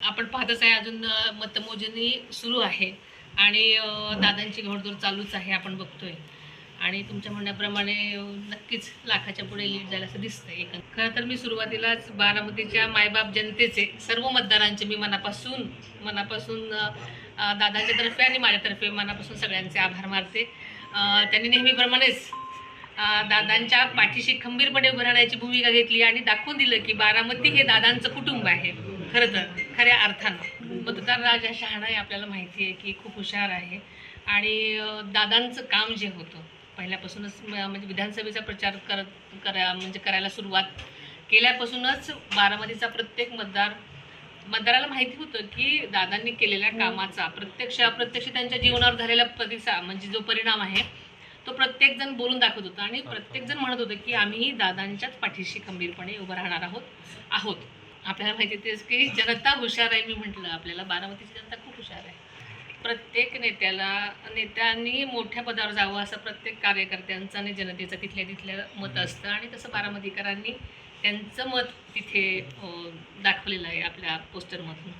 आपण पाहतच आहे अजून मतमोजणी सुरू आहे. आणि दादांची घोडदौड चालूच आहे आपण बघतोय. आणि तुमच्या म्हणण्याप्रमाणे नक्कीच लाखाच्या पुढे लीड जायला असं दिसतंय. खरं तर मी सुरुवातीलाच बारामतीच्या मायबाप जनतेचे सर्व मतदारांचे मी मनापासून मनापासून दादांच्या तर्फे आणि माझ्यातर्फे मनापासून सगळ्यांचे आभार मानते. त्यांनी नेहमीप्रमाणेच दादांच्या पाठीशी खंबीरपणे उभं राहण्याची भूमिका घेतली आणि दाखवून दिलं की बारामती हे दादांचं कुटुंब आहे. खरं तर. खऱ्या अर्थानं. मतदार राजा शहाणा हे आपल्याला माहिती आहे की खूप हुशार आहे. आणि दादांचं काम जे होतं पहिल्यापासूनच म्हणजे विधानसभेचा प्रचार करत करा म्हणजे करायला सुरुवात केल्यापासूनच बारामतीचा प्रत्येक मतदार मतदाराला माहिती होतं की दादांनी केलेल्या कामाचा प्रत्यक्ष अप्रत्यक्ष त्यांच्या जीवनावर झालेला प्रतिसाद म्हणजे जो परिणाम आहे तो प्रत्येक जण बोलून दाखवत होता. आणि प्रत्येक जण म्हणत होतं की आम्ही दादांच्याच पाठीशी खंबीरपणे उभं राहणार आहोत आहोत. आपल्याला माहिती तेच की जनता हुशार आहे मी म्हटलं. आपल्याला बारामतीची जनता खूप हुशार आहे. प्रत्येक नेत्याला नेत्यांनी मोठ्या पदावर जावं असं प्रत्येक कार्यकर्त्यांचं आणि जनतेचं तिथल्या तिथल्या मत असतं आणि तसं बारामतीकरांनी त्यांचं मत तिथे दाखवलेलं आहे आपल्या पोस्टरमधून